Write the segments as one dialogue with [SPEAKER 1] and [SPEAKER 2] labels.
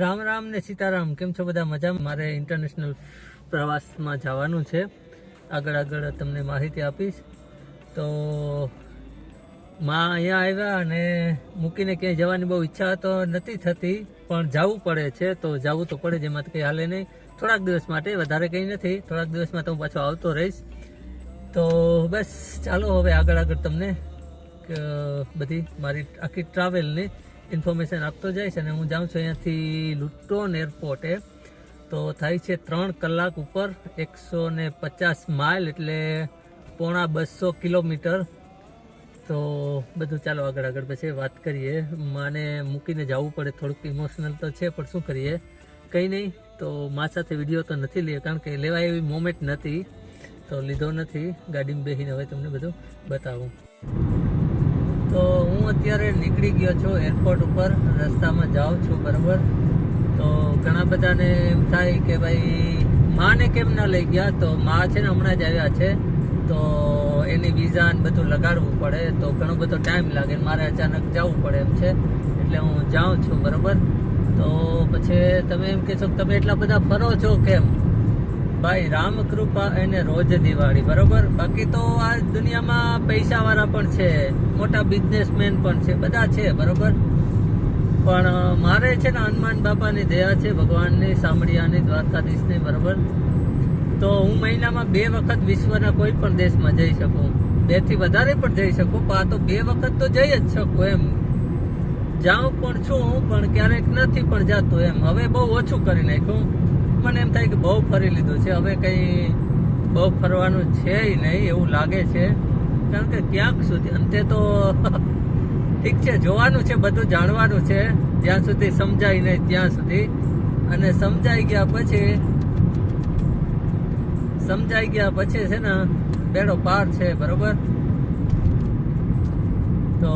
[SPEAKER 1] રામ રામ ને સીતારામ, કેમ છો બધા મજામાં? મારે ઇન્ટરનેશનલ પ્રવાસમાં જવાનું છે. આગળ આગળ તમને માહિતી આપીશ. તો માં અહીંયા આવ્યા અને મૂકીને ક્યાંય જવાની બહુ ઈચ્છા તો નથી થતી, પણ જવું પડે છે, તો જવું તો પડે, જેમાં કંઈ હાલે નહીં. થોડાક દિવસ માટે, વધારે કંઈ નથી. થોડાક દિવસમાં તો હું પાછો આવતો રહીશ. તો બસ, ચાલો હવે આગળ આગળ તમને બધી મારી આખી ટ્રાવેલની ઇન્ફોર્મેશન આપતો જઈશ અને હું જાઉં છું અહીંયાથી લુટોન એરપોર્ટે. તો થાય છે ત્રણ કલાક ઉપર એકસો ને પચાસ માઇલ એટલે પોણા બસો કિલોમીટર. તો બધું ચાલો આગળ આગળ પછી વાત કરીએ. માને મૂકીને જવું પડે, થોડુંક ઇમોશનલ તો છે, પણ શું કરીએ? કંઈ નહીં, તો મા સાથે વીડિયો તો નથી લે કારણ કે લેવાય એવી મોમેન્ટ નથી. તો લીધો નથી. ગાડીમાં બેસીને હવે તમને બધું બતાવું. તો હું અત્યારે નીકળી ગયો છું એરપોર્ટ ઉપર, રસ્તામાં જાઉં છું બરાબર. તો ઘણા બધાને એમ થાય કે ભાઈ, માને કેમ ના લઈ ગયા? તો મા છે ને હમણાં જ આવ્યા છે. તો એની વિઝા ને બધું લગાડવું પડે. તો ઘણો બધો ટાઈમ લાગે મારે અચાનક જવું પડે એમ છે. એટલે હું જાઉં છું બરાબર. તો પછી તમે એમ કહેશો તમે એટલા બધા ફરો છો કેમ? ભાઈ રામકૃપા એને રોજ દિવાળી, બરોબર? બાકી તો આ દુનિયામાં પૈસાવાળા પણ છે, મોટા બિઝનેસમેન પણ છે, બધા છે, બરોબર? પણ મારે છે ને હનુમાન બાપાની દયા છે, ભગવાનની સાંભળિયાની, દ્વારકાધીશની, બરોબર? તો હું મહિનામાં બે વખત વિશ્વના કોઈ પણ દેશમાં જઈ શકું. બેથી વધારે પણ જઈ શકું, પણ તો બે વખત તો જઈ જ શકું એમ. જાઉં પણ છું પણ ક્યારેક નથી પણ જાતું એમ. હવે બહુ ઓછું કરી નાખ્યું. મને એમ થાય કે બહુ ફરી લીધું છે. હવે કંઈ બહુ ફરવાનું છે નહીં, એવું લાગે છે. કારણ કે ક્યાંક સુધી અંતે તો ઠીક છે, જોવાનું છે, બધું જાણવાનું છે. જ્યાં સુધી સમજાય નહીં, ત્યાં સુધી. અને સમજાઈ ગયા પછી, સમજાઈ ગયા પછી છે ને, બેડો પાર છે, બરોબર? તો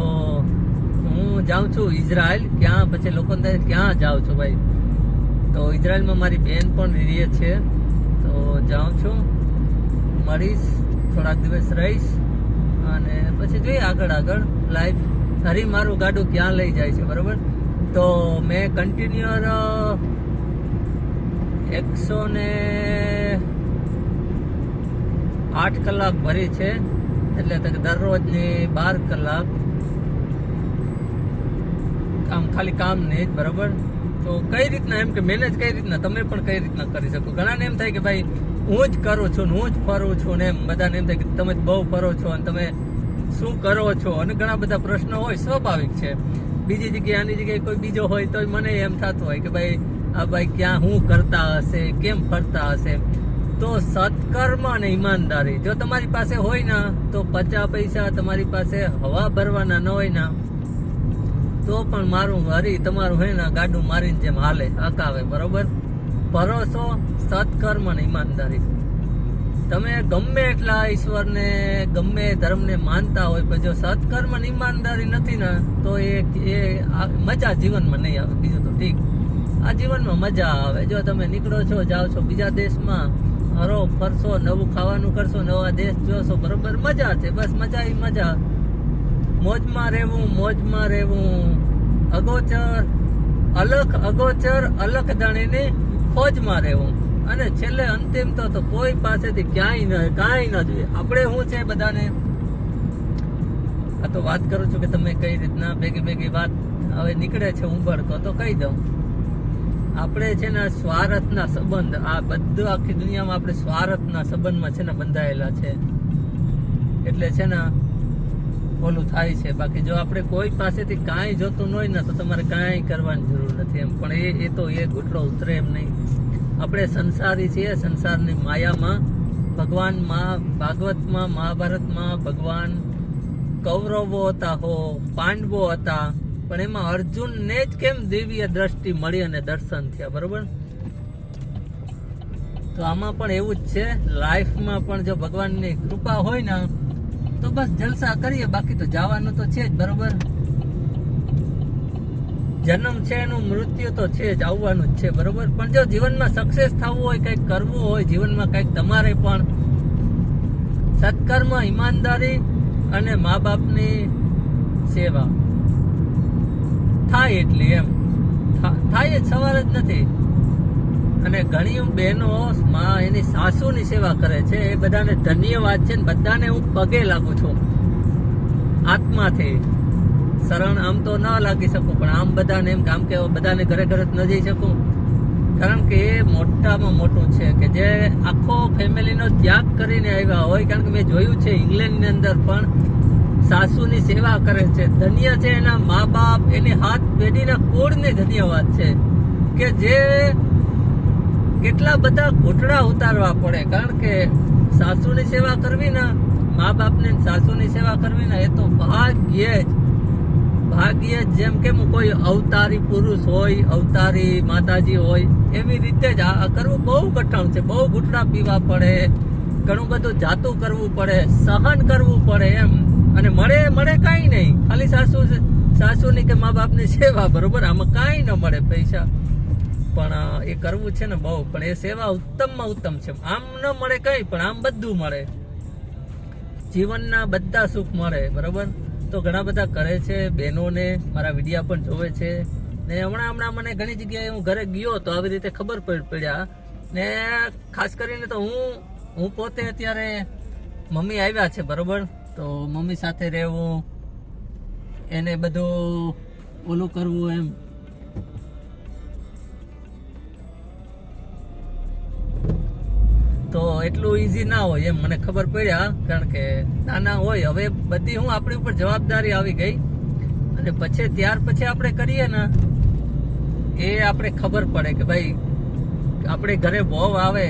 [SPEAKER 1] હું જાઉં છું ઇઝરાયલ ક્યાં પછી લોકો ક્યાં જાઉં છું ભાઈ? તો ઇઝરાયલમાં મારી બેન પણ રહે છે. તો જાઉં છું. મળીશ, થોડાક દિવસ રહીશ. અને પછી જોઈએ આગળ આગળ. લાઈફ ફરી મારું ગાડું ક્યાં લઈ જાય છે, બરાબર? તો મેં કન્ટિન્યુઅર એકસો ને આઠ કલાક ભરી છે. એટલે દરરોજની બાર કલાક. આમ ખાલી કામ નહીં જ, બરાબર? તો કઈ રીતના, એમ કે મેનેજ કઈ રીતના, તમે પણ કઈ રીતના કરી શકો? ઘણાને એમ થાય કે ભાઈ, હું જ કરું છું ને હું જ ફરું છું ને એમ. બધાને એમ થાય કે તમે બહુ ફરો છો અને તમે શું કરો છો? અને ઘણા બધા પ્રશ્નો હોય, સ્વાભાવિક છે. બીજી જગ્યાએ, આની જગ્યાએ કોઈ બીજો હોય તો મને એમ થતું હોય કે ભાઈ, આ ભાઈ ક્યાં હું કરતા હશે, કેમ ફરતા હશે? તો સત્કર્મ અને ઈમાનદારી. જો તમારી પાસે હોય ને, તો પચાસ પૈસા, તમારી પાસે હવા ભરવાના ન હોય ને તો પણ મારું હરી, તમારું હે ને ગાડું મારીને જેમ હાલે હકાવે બરોબર? ભરોસો, સત્કર્મ અને ઈમાનદારી. તમે ગમે એટલા ઈશ્વરને, ગમે ધર્મને માનતા હોય, પણ જો સત્કર્મ અને ઈમાનદારી નથી ને, તો એ એ મજા જીવનમાં નહીં આવે. બીજું તો ઠીક. આ જીવનમાં મજા આવે. જો તમે નીકળો છો, જાઓ છો બીજા દેશમાં, હરો, ફરશો, નવું ખાવાનું કરશો, નવા દેશ જોશો, બરોબર? મજા છે. બસ મજા એ મજા. મોજમાં રહેવું મોજમાં રહેવું. અગોચર, અલખ અગોચર, અલખ ધણીની ફોજમાં રહેવું. અને છેલ્લે અંતિમ તો તો કોઈ પાસેથી ક્યાંય ન કાંઈ ન જોઈએ. આપણે શું છે બધાને? આ તો વાત કરું છું કે તમે કઈ રીતના ભેગી ભેગી વાત હવે નીકળે છે ઉંબળકો તો કહી દઉં. આપણે છે ને સ્વાર્થના સંબંધ, આ બધું આખી દુનિયામાં આપણે સ્વાર્થના સંબંધમાં છે ને બંધાયેલા છે. એટલે છે ને ઓલું થાય છે. બાકી જો આપણે કોઈ પાસેથી કાંઈ જોતું ન હોય ને, તો તમારે કાંઈ કરવાની જરૂર નથી એમ. પણ એ એ તો એ ઘૂંટડો ઉતરે એમ નહીં. આપણે સંસારી છીએ, સંસારની માયામાં. ભગવાનમાં ભાગવતમાં, મહાભારતમાં ભગવાન કૌરવો હતા હો, પાંડવો હતા. પણ એમાં અર્જુનને જ કેમ દિવ્ય દ્રષ્ટિ મળી અને દર્શન થયા, બરોબર? તો આમાં પણ એવું જ છે. લાઈફમાં પણ જો ભગવાનની કૃપા હોય ને તો બસ જલસા કરીએ, બાકી તો જવાનું તો છે જ, બરોબર? જન્મ છે એનું, મૃત્યુ તો છે જ, આવવાનું જ છે, બરોબર? પણ જો જીવનમાં સક્સેસ થવું હોય, કંઈક કરવું હોય, જીવનમાં કંઈક તમારે પણ સત્કર્મ, ઈમાનદારી અને મા બાપની સેવા. થાય એટલી એમ. થાય જ, સવાર જ નથી. અને ઘણી બહેનો માં એની સાસુની સેવા કરે છે. એ બધાને ધન્યવાદ છે ને બધાને હું પગે લાગુ છું. આત્માથી. શરણ આમ તો ન લાગી શકું, પણ આમ બધાને એમ કામ કે બધાને ઘરે ઘરે ન જઈ શકું. કારણ કે એ મોટામાં મોટું છે કે જે આખો ફેમિલીનો ત્યાગ કરીને આવ્યા હોય, કારણ કે મેં જોયું છે ઇંગ્લેન્ડની અંદર પણ સાસુની સેવા કરે છે. ધન્ય છે એના મા બાપ, એની હાથ પેઢીના કોળને ધન્યવાદ છે કે જે કેટલા બધા ઘૂંટડા ઉતારવા પડે? કારણ કે સાસુની સેવા કરવી ને મા બાપને સાસુની સેવા કરવી ને, એ તો ભાગ્યે જ ભાગ્યે જ જેમ કે કોઈ અવતારી પુરુષ હોય, અવતારી માતાજી હોય, એવી રીતે જ આ કરવું બહુ કઠણ છે. બહુ ઘૂંટડા પીવા પડે, ઘણું બધું જાતું કરવું પડે, સહન કરવું પડે એમ. અને મળે મળે કાંઈ નહીં. ખાલી સાસુ સાસુની કે મા બાપની સેવા, બરોબર? આમાં કાંઈ ન મળે પૈસા. પણ એ કરવું છે ને બહુ, પણ એ સેવા ઉત્તમમાં ઉત્તમ છે. આમ ન મળે કંઈ, પણ આમ બધું મળે. જીવનના બધા સુખ મળે, બરોબર? તો ઘણા બધા કરે છે, બહેનોને, મારા વિડીયા પણ જોવે છે. ને હમણાં હમણાં મને ઘણી જગ્યાએ હું ઘરે ગયો તો આવી રીતે ખબર પડ, પડ્યા. ને ખાસ કરીને તો હું હું પોતે અત્યારે મમ્મી આવ્યા છે, બરોબર? તો મમ્મી સાથે રહેવું, એને બધું ઓલું કરવું એમ. તો એટલું ઈઝી ના હોય એમ મને ખબર પડ્યા કારણ કે નાના હોય. હવે બધી હું આપણી ઉપર જવાબદારી આવી ગઈ. અને પછી ત્યાર પછી આપણે કરીએ ને, એ આપણે ખબર પડે કે ભાઈ, આપણે ઘરે બહુ આવે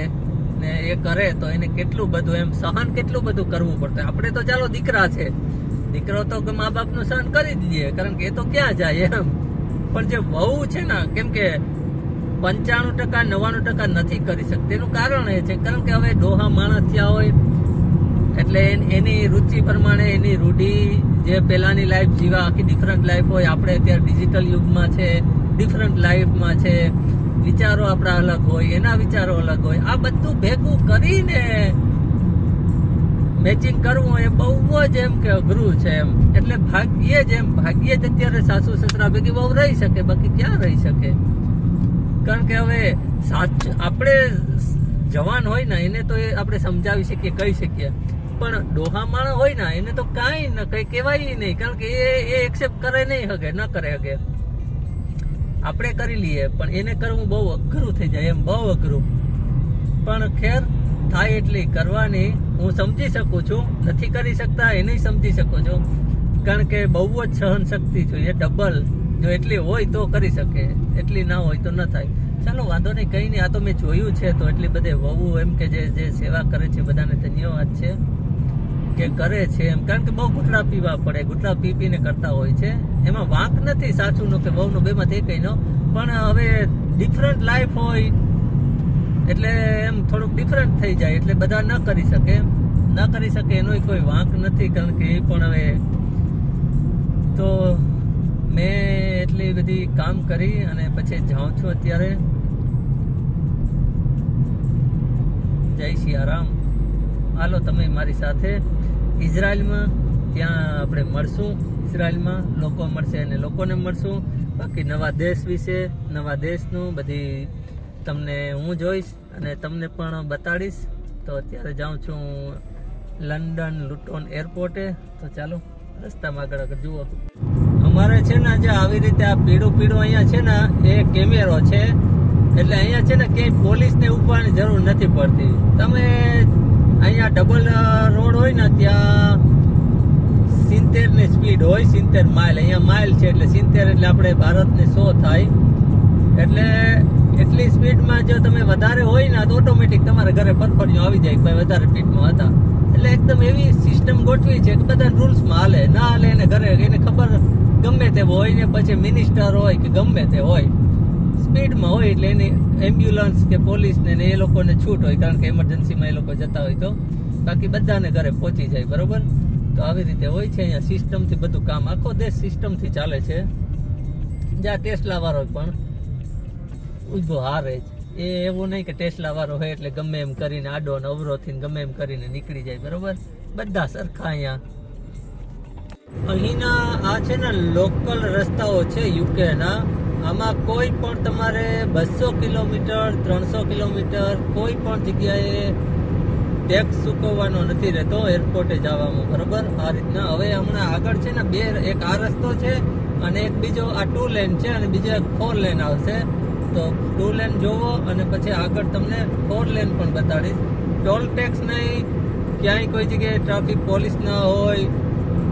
[SPEAKER 1] ને એ કરે તો એને કેટલું બધું એમ સહન કેટલું બધું કરવું પડતું આપણે તો ચાલો દીકરા છે. દીકરો તો મા બાપનું સહન કરી જ લઈએ કારણ કે એ તો ક્યાં જાય એમ. પણ જે વહુ છે ને, કેમ કે પંચાણું ટકા, નવ્વાણું ટકા નથી કરી શકતી. એનું કારણ એ છે, કારણ કે હવે ડોહા માણસ થયા હોય, એટલે એની રુચિ પ્રમાણે એની રૂઢી જે પહેલાંની લાઈફ જીવા, આખી ડિફરન્ટ લાઈફ હોય, આપણે અત્યારે ડિજિટલ યુગમાં છે ડિફરન્ટ લાઈફમાં છે, વિચારો આપણા અલગ હોય, એના વિચારો અલગ હોય. આ બધું ભેગું કરીને મેચિંગ કરવું એ બહુ જ એમ કે અઘરું છે એમ. એટલે ભાગ્યે જ એમ, ભાગ્યે જ અત્યારે સાસુ સસરા ભેગી બહુ રહી શકે, બાકી ક્યાં રહી શકે? કારણ કે હવે સાચ, આપણે જવાન હોય ને, એને તો એ આપણે સમજાવી શકીએ, કહી શકીએ. પણ ડોહા માણસ હોય ને, એને તો કાંઈ ન, કંઈ કહેવાય નહીં, કારણ કે એ એ એક્સેપ્ટ કરે નહીં હગે, ન કરે હગે. આપણે કરી લઈએ, પણ એને કરવું બહુ અઘરું થઈ જાય, એમ બહુ અઘરું. પણ ખેર, થાય એટલી કરવાની હું સમજી શકું છું, નથી કરી શકતા એને સમજી શકું છું. કારણ કે બહુ જ સહન શક્તિ જોઈએ, ડબલ. જો એટલી હોય તો કરી શકે, એટલી ના હોય તો ન થાય. ચાલો, વાંધો નહીં, કંઈ નહીં, આ તો મેં જોયું છે, તો એટલી બધે વહુ એમ કે જે જે સેવા કરે છે, બધાને ધન્યવાદ છે, કે કરે છે એમ. કારણ કે બહુ ઘૂંટડા પીવા પડે, ગુટલા પી પીને કરતા હોય છે. એમાં વાંક નથી સાચુંનો કે વહુનો બેમાંથી એકયનો પણ હવે ડિફરન્ટ લાઈફ હોય, એટલે એમ થોડુંક ડિફરન્ટ થઈ જાય, એટલે બધા ન કરી શકે ન કરી શકે એનો કોઈ વાંક નથી, કારણ કે એ પણ હવે તો મેં એટલી બધી કામ કરી અને પછી જાઉં છું અત્યારે. જય સિયારામ હાલો, તમે મારી સાથે ઇઝરાયલમાં ત્યાં આપણે મળશું. ઇઝરાયલમાં લોકો મળશે અને લોકોને મળશું. બાકી નવા દેશ વિશે, નવા દેશનું બધી તમને હું જોઈશ અને તમને પણ બતાડીશ. તો અત્યારે જાઉં છું લંડન લુટોન એરપોર્ટે. તો ચાલો, રસ્તામાં આગળ આગળ જુઓ. અમારે છે ને જે આવી રીતે આ પીળું પીળું અહીંયા છે ને, એ કેમેરો છે. એટલે અહીંયા છે ને ક્યાંય પોલીસને ઉપાડવાની જરૂર નથી પડતી. તમે અહીંયા ડબલ રોડ હોય ને, ત્યાં સિત્તેરની સ્પીડ હોય, સિત્તેર માઇલ અહીંયા માઇલ છે એટલે સિત્તેર એટલે આપણે ભારતને સો થાય. એટલે એટલી સ્પીડમાં જો તમે વધારે હોય ને, તો ઓટોમેટિક તમારા ઘરે પરફળિયું આવી જાય ભાઈ વધારે સ્પીડમાં હતા. એટલે એકદમ એવી સિસ્ટમ ગોઠવી છે કે બધા રૂલ્સમાં હાલે. ના હાલે એને ઘરે એને ખબર ગમે તે હોય ને પછી મિનિસ્ટર હોય કે ગમે તે હોય સ્પીડમાં હોય એટલે એની એમ્બ્યુલન્સ કે પોલીસને એ લોકોને છૂટ હોય, કારણ કે એમરજન્સીમાં એ લોકો જતા હોય તો બાકી બધાને ઘરે પહોંચી જાય, બરોબર? તો આવી રીતે હોય છે, અહીંયા સિસ્ટમથી બધું કામ. આખો દેશ સિસ્ટમથી ચાલે છે. જ્યાં ટેસ્લા વાળો પણ ઊભો હારે જ. એ એવું નહીં કે ટેસ્લા વાળો હોય એટલે ગમે એમ કરીને આડો ને અવરોથી ગમે એમ કરીને નીકળી જાય, બરોબર? બધા સરખા અહીંયા. અહીંના આ છે ને લોકલ રસ્તાઓ છે યુકેના. આમાં કોઈ પણ તમારે બસો કિલોમીટર, ત્રણસો કિલોમીટર કોઈ પણ જગ્યાએ ટેક્સ ચૂકવવાનો નથી રહેતો એરપોર્ટે જવામાં, બરોબર? આ રીતના. હવે હમણાં આગળ છે ને બે, એક આ રસ્તો છે અને એક બીજો આ ટુ લેન છે અને બીજો એક ફોર લેન આવશે. તો ટુ લેન જોવો અને પછી આગળ તમને ફોર લેન પણ બતાડીશ. ટોલ ટેક્સ નહીં. ક્યાંય કોઈ જગ્યાએ ટ્રાફિક પોલીસ ના હોય,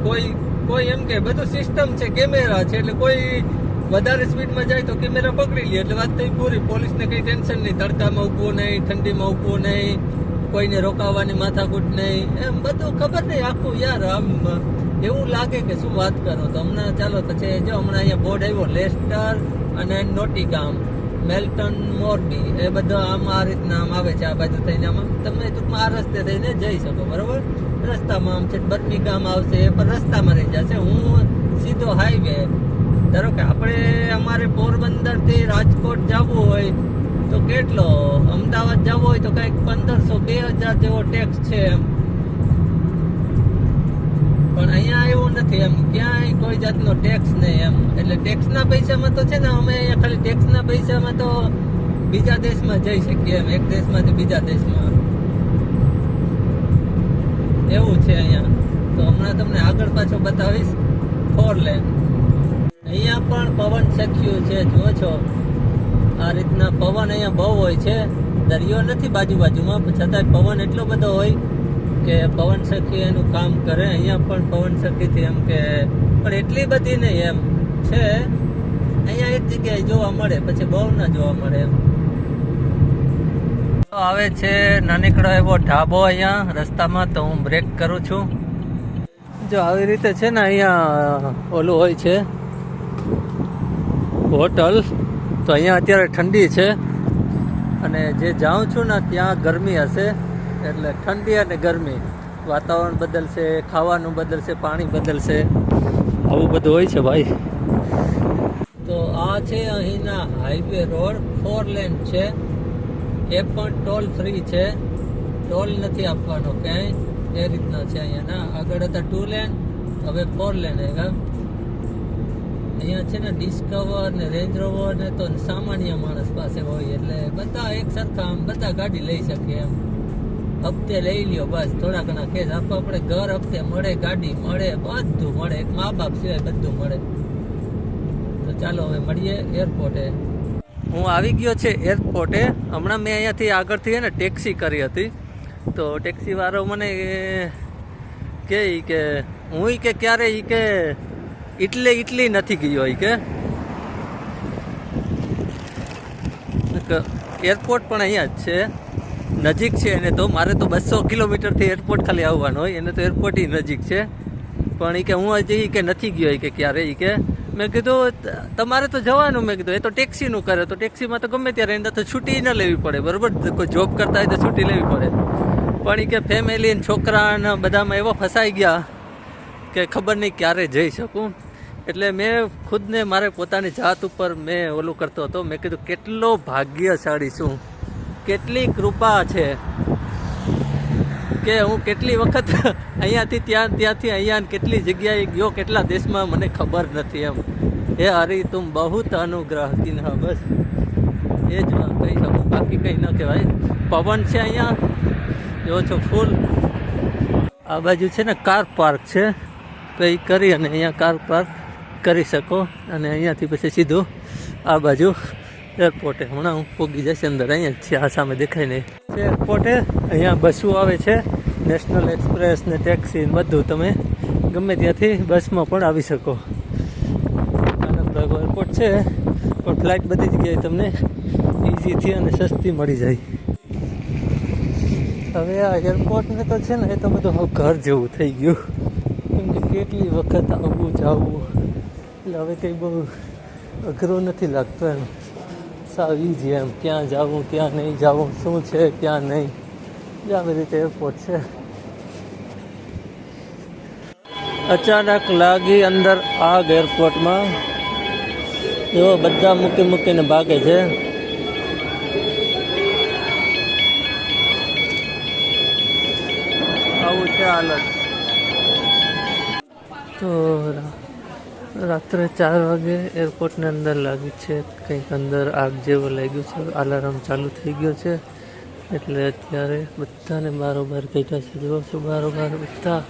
[SPEAKER 1] કોઈ કોઈ એમ કે બધું સિસ્ટમ છે કેમેરા છે, એટલે કોઈ વધારે સ્પીડમાં જાય તો કેમેરા પકડી લે. એટલે વાત થઈ પૂરી. પોલીસને કઈ ટેન્શન નહીં. તડકામાં ઉભવું નહીં, ઠંડીમાં ઉભવું નહીં, કોઈને રોકાવાની માથાકૂટ નહીં. એમ બધું ખબર નહીં આખું યાર. આમ એવું લાગે કે શું વાત કરો તો. હમણાં ચાલો પછી જો હમણાં અહીંયા બોર્ડ આવ્યો લેસ્ટર અને નોટિગામ મેલ્ટન મોરબી એ બધા આમ આ રીતના આમ આવે છે, આ બાજુ થઈને આમાં. તમે ટૂંકમાં આ રસ્તે થઈને જઈ શકો, બરોબર? રસ્તામાં આમ છે બરફી ગામ આવશે, એ પણ રસ્તામાં રહી જશે. હું સીધો હાઈવે ધારો કે આપણે અમારે પોરબંદરથી રાજકોટ જવું હોય તો કેટલો? અમદાવાદ જવું હોય તો કંઈક પંદરસો બે હજાર જેવો ટેક્સ છે એમ. પણ અહીંયા એવું નથી એમ. ક્યાંય કોઈ જાતનો ટેક્સ નહીં એમ. એટલે ટેક્સના પૈસામાં તો છે ને અમે અહીંયા ખાલી ટેક્સના પૈસામાં તો બીજા દેશમાં જઈ શકીએ એમ. એક દેશમાંથી બીજા દેશમાં. એવું છે અહીંયા. તો હમણાં તમને આગળ પાછો બતાવીશ. ફોર લેન અહીંયા પણ પવન સખ્યું છે, જુઓ છો. આ રીતના પવન અહીંયા બહુ હોય છે. દરિયો નથી બાજુ બાજુમાં છતાંય પવન એટલો બધો હોય કે પવન સખી એનું કામ કરે. અહીંયા પણ પવન સખીથી એમ કે પણ એટલી બધી નહીં એમ છે. અહીંયા એક જગ્યાએ જોવા મળે, પછી બહુ ના જોવા મળે એમ. આવે છે નાનકડો એવો ઢાબો અહીંયા, રસ્તામાં તો હું બ્રેક કરું છું. જો આવી રીતે છે ને અહીંયા ઓલું હોય છે, હોટલ, તો અહીંયા અત્યારે ઠંડી છે. અને જે જાઉં છું ને ત્યાં ગરમી હશે, એટલે ઠંડી અને ગરમી. વાતાવરણ બદલશે, ખાવાનું બદલશે, પાણી બદલશે. આવું બધું હોય છે ભાઈ. તો આ છે અહીંના હાઈવે રોડ ફોર લેન છે. એ પણ ટોલ ફ્રી છે. ટોલ નથી આપવાનો ક્યાંય. એ રીતના છે અહીંયા. ના, આગળ હતા ટુ લેન હવે ફોર લેન આવ્યા અહીંયા છે ને ડિસ્કવર ને રેન્જ રોવર ને તો સામાન્ય માણસ પાસે હોય એટલે બધા એક સરખા આમ બધા ગાડી લઈ શકે એમ. હપ્તે લઈ લ્યો બસ. થોડા ઘણા કેસ આપો આપણે ઘર હપ્તે મળે, ગાડી મળે, બધું મળે. એક મા બાપ સિવાય બધું મળે. તો ચાલો હવે મળીએ એરપોર્ટે હું આવી ગયો છે એરપોર્ટે. હમણાં મેં અહીંયાથી આગળથી હે ને ટેક્સી કરી હતી. તો ટેક્સીવાળો મને કે કે, હું કે ક્યારે એ કે એટલે ઇટલી નથી ગયો એ કે. એરપોર્ટ પણ અહીંયા જ છે. નજીક છે એને તો. મારે તો બસો કિલોમીટરથી એરપોર્ટ ખાલી આવવાનું હોય. એને તો એરપોર્ટ નજીક છે. પણ એ કે હું હજી કે નથી ગયો કે ક્યારે એ કે. મેં કીધું તમારે તો જવાનું. મેં કીધું, એ તો ટેક્સીનું કરે, તો ટેક્સીમાં તો ગમે ત્યારે એને તો છૂટી ન લેવી પડે. બરાબર? કોઈ જોબ કરતા હોય તો છૂટી લેવી પડે. પણ એ કે ફેમિલી અને છોકરાને બધામાં એવા ફસાઈ ગયા કે ખબર નહીં ક્યારે જઈ શકું. એટલે મેં ખુદને મારે પોતાની જાત ઉપર મેં ઓલું કરતો હતો. મેં કીધું, કેટલો ભાગ્યશાળી છું. કેટલી કૃપા છે. કે હું કેટલી વખત અહીંયાથી ત્યાં, ત્યાંથી અહીંયા કેટલી જગ્યાએ ગયો, કેટલા દેશમાં મને ખબર નથી એમ. હે હરી, તું બહુત અનુગ્રહ કિન્હા બસ. એ જ કહી શકું. બાકી કંઈ ન કહેવાય. પવન છે અહીંયા. જો છો, ફૂલ. આ બાજુ છે ને કાર પાર્ક છે. તો એ કરી અને અહીંયા કાર પાર્ક કરી શકો. અને અહીંયાથી પછી સીધું આ બાજુ એરપોર્ટે હમણાં હું પોગી જશે અંદર, અહીંયા જ છે, આ સામે દેખાય નહીં. એરપોર્ટે અહીંયા બસો આવે છે. નેશનલ એક્સપ્રેસ ને ટેક્સી ને બધું તમે ગમે ત્યાંથી બસમાં પણ આવી શકો. એરપોર્ટ છે, પણ ફ્લાઇટ બધી જગ્યાએ તમને ઇઝીથી અને સસ્તી મળી જાય. હવે આ એરપોર્ટને તો છે ને, એ તો બધું ઘર જેવું થઈ ગયું. કેમ કે કેટલી વખત આવવું જવું. એટલે હવે કંઈ બહુ અઘરો નથી લાગતો એમ. સાવ જ એમ. ક્યાં જવું, ક્યાં નહીં જવું, શું છે, ક્યાં નહીં. આવી રીતે એરપોર્ટ છે. અચાનક લાગી અંદર આગ એરપોર્ટમાં એવો બધા મૂકી મૂકીને ભાગે છે. આવું છે હાલત. તો રાત્રે ચાર વાગે એરપોર્ટની અંદર લાગી છે. કંઈક અંદર આગ જેવું લાગ્યું છે. અલાર્મ ચાલુ થઈ ગયો છે. એટલે અત્યારે બધાને બારોબાર કહેતા છે. જુઓ છો, બારોબાર બધા.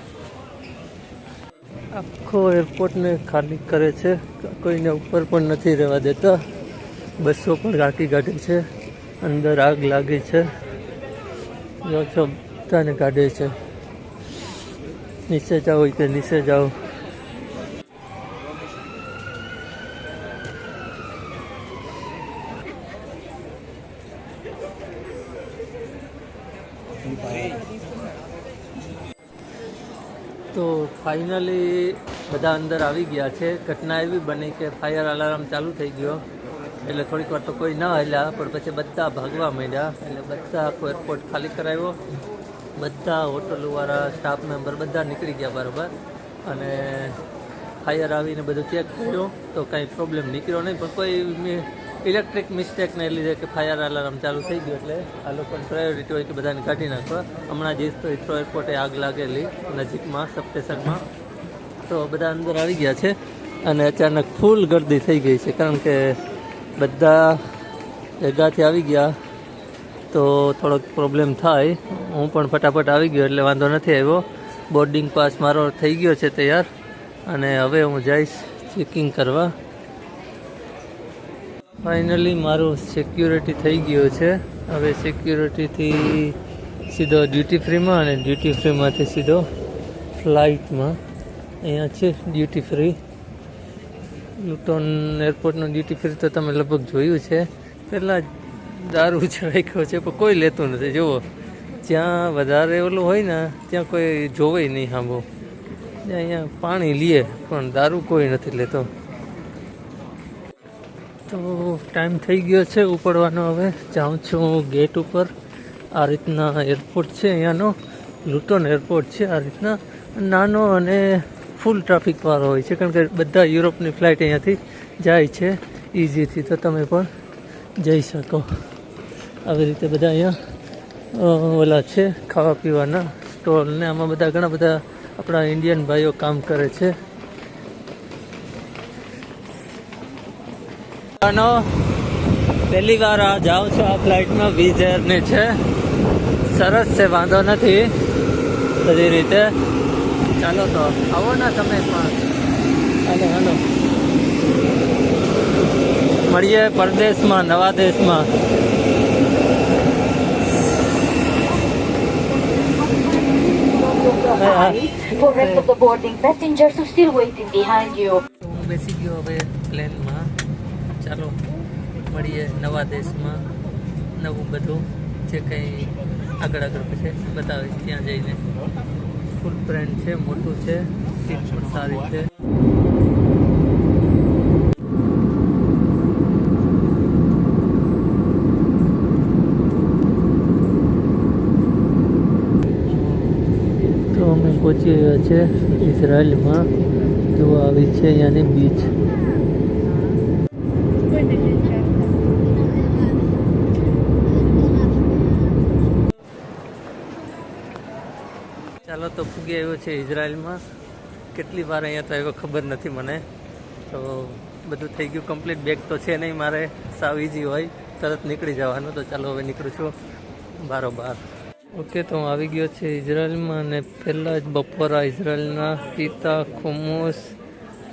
[SPEAKER 1] આખો એરપોર્ટને ખાલી કરે છે. કોઈને ઉપર પણ નથી રહેવા દેતા. બસો પણ રાખી કાઢે છે. અંદર આગ લાગી છે. જો છો, બધાને કાઢે છે. નીચે જાઓ કે નીચે જાઓ તો ફાઇનલી બધા અંદર આવી ગયા છે. ઘટના એવી બની કે ફાયર અલાર્મ ચાલુ થઈ ગયો. એટલે થોડીક વાર તો કોઈ ન હલ્યા, પણ પછી બધા ભાગવા માંડ્યા. એટલે બધા આખો એરપોર્ટ ખાલી કરાવ્યો બધા હોટલવાળા સ્ટાફ મેમ્બર બધા નીકળી ગયા બરાબર. અને ફાયર આવીને બધું ચેક કર્યું. તો કાંઈ પ્રોબ્લેમ નીકળ્યો નહીં. પણ કોઈ ઇલેક્ટ્રિક મિસ્ટેકને લીધે કે ફાયર અલાર્મ ચાલુ થઈ ગયું એટલે આ લોકોની પ્રાયોરિટી હોય કે બધાને કાઢી નાખવા. હમણાં જ તો ઇથ્રો એરપોર્ટે આગ લાગેલી નજીકમાં સબસ્ટેશનમાં તો બધા અંદર આવી ગયા છે અને અચાનક ફૂલ ગર્દી થઈ ગઈ છે કારણ કે બધા ભેગાથી આવી ગયા. તો થોડોક પ્રોબ્લેમ થાય. હું પણ ફટાફટ આવી ગયો એટલે વાંધો નથી આવ્યો. બોર્ડિંગ પાસ મારો થઈ ગયો છે તૈયાર. અને હવે હું જઈશ ચેકિંગ કરવા. ફાઇનલી મારો સિક્યુરિટી થઈ ગયો છે. હવે સિક્યુરિટીથી સીધો ડ્યુટી ફ્રીમાં અને ડ્યુટી ફ્રીમાંથી સીધો ફ્લાઇટમાં અહીંયા છે ડ્યુટી ફ્રી લુટોન એરપોર્ટનો ડ્યુટી ફ્રી તો તમે લગભગ જોયું છે. પહેલાં દારૂ જ રાખ્યો છે, પણ કોઈ લેતું નથી. જુઓ, જ્યાં વધારે ઓલું હોય ને, ત્યાં કોઈ જોવે નહીં સાંભો અહીંયા પાણી લે, પણ દારૂ કોઈ નથી લેતો. તો ટાઈમ થઈ ગયો છે ઉપડવાનો હવે. જાઉં છું ગેટ ઉપર. આ રીતના એરપોર્ટ છે અહીંયાનો. લુટોન એરપોર્ટ છે આ રીતના. નાનો અને ફૂલ ટ્રાફિકવાળો હોય છે. કારણ કે બધા યુરોપની ફ્લાઇટ અહીંયાથી જાય છે. ઇઝીથી તો તમે પણ જઈ શકો. આવી રીતે બધા અહીંયા ઓલા છે. ખાવા પીવાના સ્ટોલ ને આમાં બધા ઘણા બધા આપણા ઇન્ડિયન ભાઈઓ કામ કરે છે. નો પહેલી વાર આ જાઉં છું આ ફ્લાઇટમાં વીજ એરની છે. સરસ છે વાંધો નથી. બધી રીતે. ચાલો તો આવો ને તમે પણ. હાલો હાલો. મળીએ પરદેશમાં નવા દેશમાં.
[SPEAKER 2] For rest of the boarding, passengers are still waiting behind you.
[SPEAKER 1] હું બેસી ગયો હવે પ્લેનમાં ચાલો મળીએ નવા દેશમાં, નવું બધું, જે કંઈ આગળ આગળ છે બતાવીશ ત્યાં જઈને. ફૂલ પ્રિન્ટ છે, મોટું છે સીટ પણ સારી છે. તો અમે પહોંચી ગયા છે ઇઝરાયલમાં. જો આવી છે અહીંયાની બીચ ચાલો તો પૂગી આવ્યો છે ઇઝરાયલમાં. કેટલી વાર અહીંયા તો આવ્યો ખબર નથી મને. તો બધું થઈ ગયું કમ્પ્લીટ બેગ તો છે નહીં મારે. સાવ ઇઝી હોય. તરત નીકળી જવાનું. તો ચાલો હવે નીકળું છું. બારોબાર. ઓકે તો હું આવી ગયો છે ઇઝરાયલમાં અને પહેલાં જ બપોરા ઇઝરાયલના પિતા ખુમુસ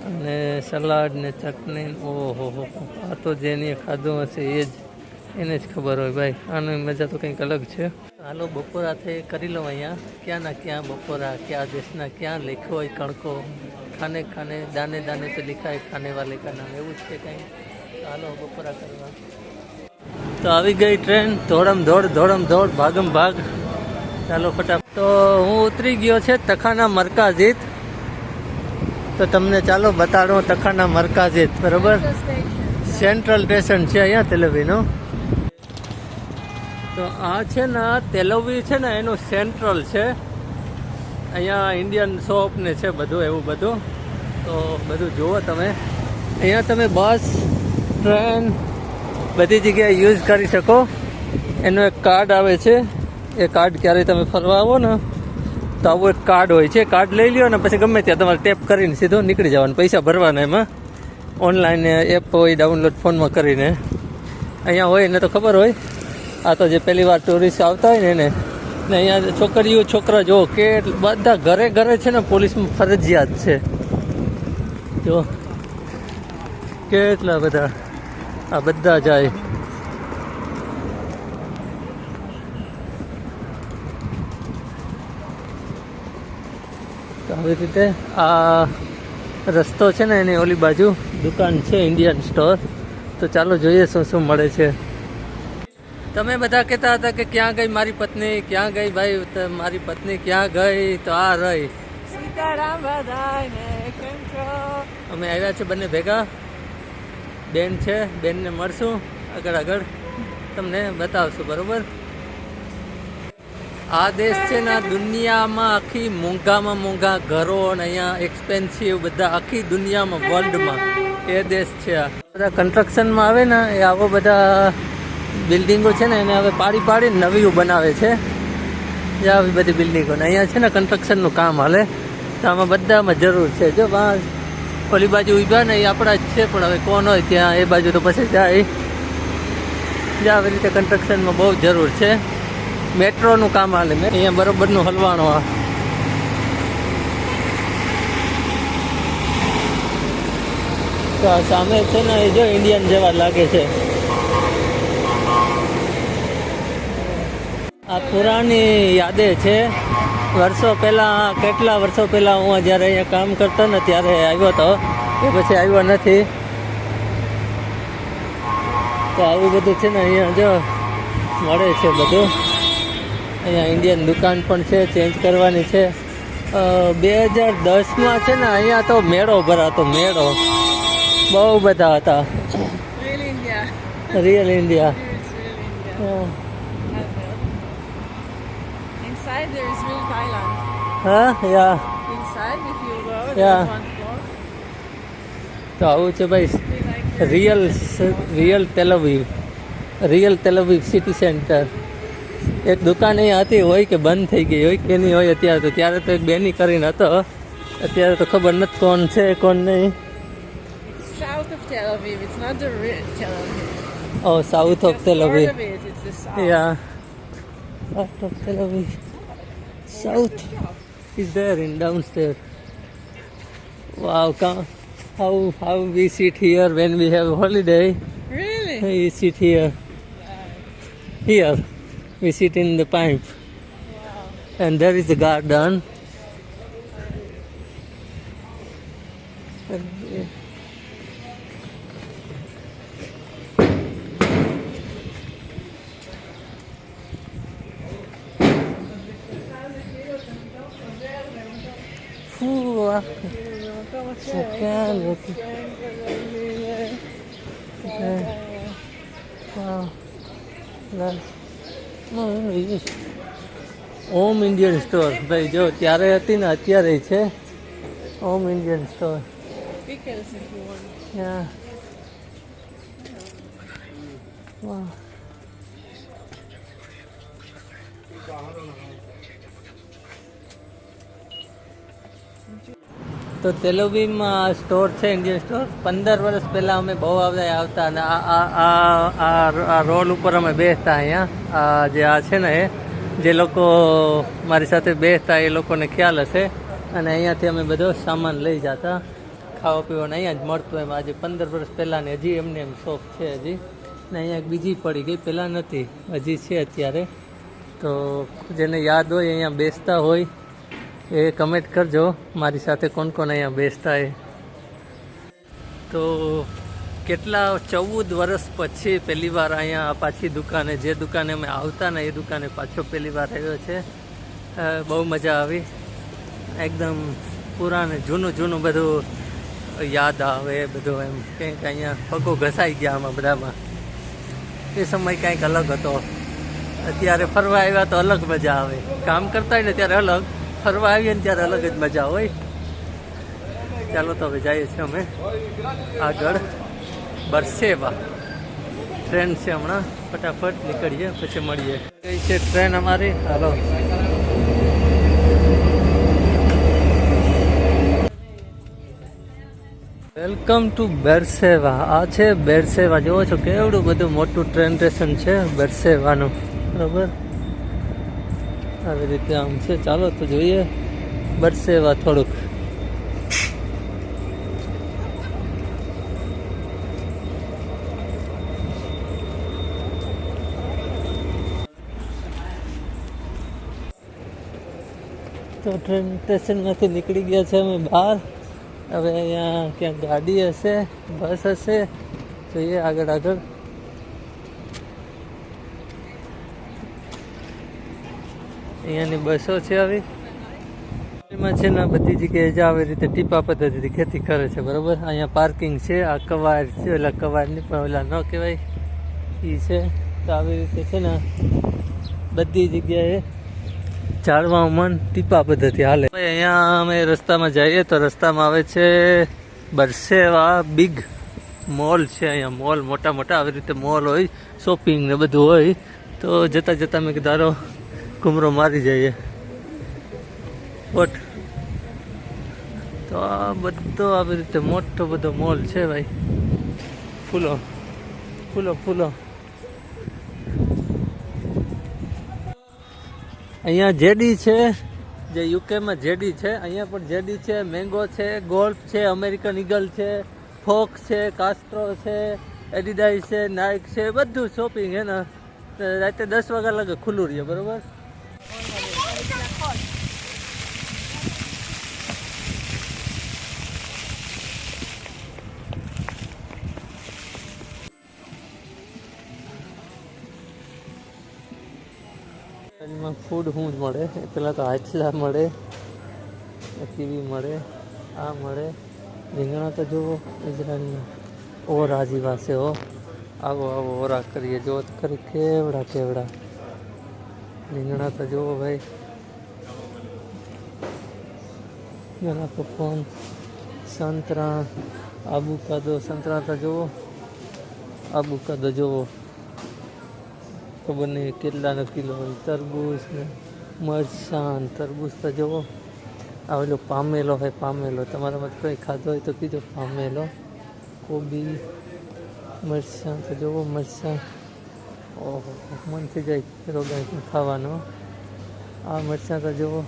[SPEAKER 1] અને સલાડ ને ચટણી. ઓહો હો. આ તો જેની ખાધું હશે એ જ. એને જ ખબર હોય ભાઈ. આની મજા તો કંઈક અલગ છે. હાલો બપોરા થઈ કરી લો અહીંયા. ક્યાંના ક્યાં બપોરા ક્યાં દેશના ક્યાં લેખો હોય કણકો. ખાને ખાને દાને દાને તો લિખાય ખાને વાલે કા નામ એવું જ છે કંઈ. હાલો બપોરા કરવા. તો આવી ગઈ ટ્રેન. ધોળમ ધોળ ધોળમ ધોળ ભાગમ ભાગ. ચાલો ફટાફટ. તો હું ઉતરી ગયો છે તખાના મરકાજીત. તો તમને ચાલો બતાડો તખાના મરકાજીત. બરાબર? સેન્ટ્રલ સ્ટેશન છે અહીંયા તેલવીનું. તો આ છે ને તેલવી છે ને એનું સેન્ટ્રલ છે. અહીંયા ઇન્ડિયન શોપ ને છે બધું, એવું બધું. તો બધું જુઓ તમે. અહીંયા તમે બસ, ટ્રેન, બધી જગ્યાએ યુઝ કરી શકો. એનું એક કાર્ડ આવે છે. એ કાર્ડ ક્યારેય તમે ફરવા આવો ને, તો આવું એક કાર્ડ હોય છે. કાર્ડ લઈ લ્યો ને પછી ગમે ત્યાં તમારે ટેપ કરીને સીધો નીકળી જવાનું, પૈસા ભરવાના એમાં. ઓનલાઈન એપ હોય, ડાઉનલોડ ફોનમાં કરીને. અહીંયા હોય, એને તો ખબર હોય. આ તો જે પહેલી વાર ટુરિસ્ટ આવતા હોય ને એને. ને અહીંયા છોકરીઓ, છોકરા જો કે બધા ઘરે ઘરે છે ને પોલીસમાં ફરજિયાત છે. જો કેટલા બધા. આ બધા જાય. આવી રીતે આ રસ્તો છે ને એની ઓલી બાજુ. દુકાન છે ઇન્ડિયન સ્ટોર તો ચાલો જોઈએ શું શું મળે છે. તમે બધા કહેતા હતા કે ક્યાં ગઈ મારી પત્ની ક્યાં ગઈ ભાઈ મારી પત્ની ક્યાં ગઈ? તો આ રહી. અમે આવ્યા છે બંને ભેગા. બેન છે બેનને મળશું આગળ આગળ. તમને બતાવશું બરોબર? આ દેશ છે ને દુનિયામાં આખી મોંઘામાં મોંઘા ઘરો અને અહીંયા એક્સપેન્સિવ બધા આખી દુનિયામાં વર્લ્ડમાં એ દેશ છે આ. બધા કન્સ્ટ્રક્શનમાં આવે ને એ આવો બધા બિલ્ડિંગો છે ને, એને હવે પાડી પાડીને નવીઓ બનાવે છે. જે આવી બધી બિલ્ડિંગો ને અહીંયા છે ને કન્સ્ટ્રક્શનનું કામ હાલે. તો આમાં બધામાં જરૂર છે. જો બા ઓલી બાજુ ઊભા ને, એ આપણા જ છે, પણ હવે કોણ હોય ત્યાં, એ બાજુ તો પછી જાય. જે આવી રીતે કન્સ્ટ્રક્શનમાં બહુ જરૂર છે. મેટ્રોનું કામ હાલે. અહીંયા બરોબરનું હલવાણું આ. સામે છે ને, એ જો ઇન્ડિયન જેવા લાગે છે. આ પુરાણી યાદે છે. વર્ષો પહેલાં કેટલા વર્ષો પહેલાં હું જ્યારે અહીંયા કામ કરતો ને ત્યારે આવ્યો હતો એ પછી આવ્યો નથી. તો આવું બધું છે ને અહીંયા જો મળે છે બધું. અહીંયા ઇન્ડિયન દુકાન પણ છે ચેન્જ કરવાની છે. બે હજાર દસમાં છે ને અહીંયા તો મેળો ભરાતો મેળો. બહુ બધા હતા. Real India
[SPEAKER 3] real India Thailand.
[SPEAKER 1] હા yeah
[SPEAKER 3] Inside, if you go,
[SPEAKER 1] Yeah. તો આવું છે ભાઈ real real Tel Aviv real Tel Aviv city center એક દુકાન અહીંયા હતી હોય કે બંધ થઈ ગઈ હોય કે નહીં હોય અત્યારે તો ત્યારે તો એક બેની કરીને હતો અત્યારે તો ખબર નથી કોણ છે કોણ નહીં
[SPEAKER 3] south of Tel Aviv it's not the the Tel Aviv
[SPEAKER 1] oh south of
[SPEAKER 3] Tel
[SPEAKER 1] Aviv
[SPEAKER 3] yeah south of Tel the south.
[SPEAKER 1] Yeah. Part of Tel Aviv. South is there in downstairs. Wow, come, how how we sit here when we have holiday.
[SPEAKER 3] Really?
[SPEAKER 1] We sit here. Here, we sit in the pipe, Wow. and there is the garden. Ah. Wow. Nice. Oh, yes. Om Indian store ભાઈ જો ત્યારે હતી ને અત્યારે છે Om Indian store. Yeah. Wow. તો તેલુબીમ store છે ઇન્ડિયન સ્ટોર પંદર વર્ષ પહેલાં અમે બહુ આવતા આવતા અને આ રોડ ઉપર અમે બેસતા અહીંયા. જે આ છે ને એ, જે લોકો મારી સાથે બેસતા, એ લોકોને ખ્યાલ હશે. અને અહીંયાથી અમે બધો સામાન લઈ જતા. ખાવા પીવાનું અહીંયા જ મળતું એમ. આજે પંદર વર્ષ પહેલાંની હજી એમને એમ શોખ છે હજી. ને અહીંયા એક બીજી પડી ગઈ, પહેલાં નથી, હજી છે અત્યારે. તો જેને યાદ હોય, અહીંયા બેસતા હોય એ કમેન્ટ કરજો. મારી સાથે કોણ કોણ અહીંયા બેસતા એ. તો કેટલા ચૌદ વર્ષ પછી પહેલી વાર અહીંયા પાછી દુકાને, જે દુકાને અમે આવતા ને એ દુકાને પાછો પહેલી વાર આવ્યો છે. બહુ મજા આવી. એકદમ પુરાને જૂનું જૂનું બધું યાદ આવે, બધું એમ. કંઈક અહીંયા પગો ઘસાઈ ગયા આમાં બધામાં. એ સમય કંઈક અલગ હતો. અત્યારે ફરવા આવ્યા તો અલગ મજા આવે. કામ કરતા હોય ને ત્યારે અલગ. ફરવા આવીએ ને ત્યારે અલગ જ મજા હોય. ચાલો તો હવે જઈએ છીએ અમે આગળ. બરસેવા. ટ્રેન છે હમણાં. ફટાફટ નીકળીએ, પછી મળીએ. કઈ છે ટ્રેન અમારી. હાલો. Welcome to Beersheba. આ છે બેરસેવા. જુઓ છો કેવડું બધું મોટું ટ્રેન સ્ટેશન છે બેરસેવાનું. બરાબર? આવી રીતે આમ છે. ચાલો તો જોઈએ. બરસેવા થોડુંક. તો ટ્રેન સ્ટેશનમાંથી નીકળી ગયા છે અમે બહાર. હવે અહીંયા ક્યાંક ગાડી હશે, બસ હશે. જોઈએ આગળ આગળ. અહીંયાની બસો છે આવી. એમાં છે ને બધી જગ્યાએ જે આવી રીતે ટીપા પદ્ધતિથી ખેતી કરે છે, બરાબર? અહીંયા પાર્કિંગ છે, આ કવાર છે, ઓલા કવારની પણ ઓલા ન કહેવાય. એ છે. તો આવી રીતે છે ને બધી જગ્યાએ ઝાડવામાં ટીપા પદ્ધતિ હાલે. અહીંયા અમે રસ્તામાં જઈએ તો રસ્તામાં આવે છે બરસેવા બિગ મોલ છે અહીંયા. મોલ મોટા મોટા આવી રીતે મોલ હોય શોપિંગ ને બધું હોય. તો જતાં જતાં મેં કીધું ઘૂમરો મારી જઈએ બટ તો આ બધો આવી રીતે મોટો બધો મોલ છે ભાઈ. ફૂલો ફૂલો ફૂલો. અહીંયા જેડી છે, જે યુકેમાં જેડી છે, અહીંયા પણ જેડી છે, મેંગો છે, ગોલ્ફ છે, અમેરિકન ઈગલ છે, ફોક છે, કાસ્ટ્રો છે, એડિડાઈ છે, નાઇક છે, બધું શોપિંગ હે ને. રાતે દસ વાગ્યા લાગે ખુલ્લું રહીએ બરોબર? એમાં ફૂડ શું મળે. પેલા તો હાચલા મળે કીવી મળે, આ મળે. રીંગણા તો જુઓ ઇઝરાયલના ઓર હો આવો આવો, ઓરા કરીએ જો કરી, કેવડા કેવડા. રીંગણા તો જુઓ ભાઈ પેલા તો ફોન સંતરા આબુ કાદો સંતરા તો જુઓ આબુ કાદો જુઓ ખબર નહીં કેટલાનો કિલો હોય તરબૂચ ને મરચાં તરબૂચ તો જુઓ આ ઓલો પામેલો હોય પામેલો તમારામાં કંઈ ખાધો હોય તો કીધો પામેલો કોબી મરચાં તો જુઓ મરચાં ઓહો, મન થઈ જાય રોગાઈ ખાવાનો. આ મરચાં તો જુઓ.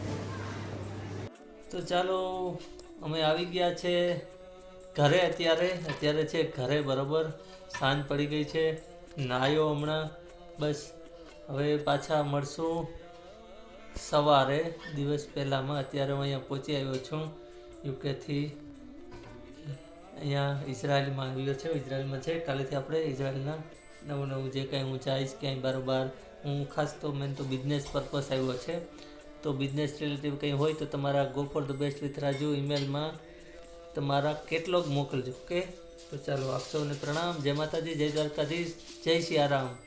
[SPEAKER 1] તો ચાલો, અમે આવી ગયા છે ઘરે અત્યારે. અત્યારે છે ઘરે બરોબર. સાંજ પડી ગઈ છે. નાયો હમણાં. બસ, હવે પાછા મળશું સવારે. દિવસ પહેલાંમાં અત્યારે હું અહીંયા પહોંચી આવ્યો છું યુકેથી. અહીંયા ઇઝરાયલમાં આવ્યો છે. ઇઝરાયલમાં છે. કાલેથી આપણે ઇઝરાયલના નવું નવું જે કાંઈ હું જાઈશ ક્યાંય બારોબાર હું ખાસ તો મેન તો બિઝનેસ પર્પસ આવ્યો છે. તો બિઝનેસ રિલેટિવ કંઈ હોય તો તમારા go for the best with Raju ઈમેલમાં તમારા કેટલોગ મોકલજો, ઓકે? તો ચાલો, આપ સૌને પ્રણામ. જય માતાજી, જય દ્વારકાધીશ. જય સિયારામ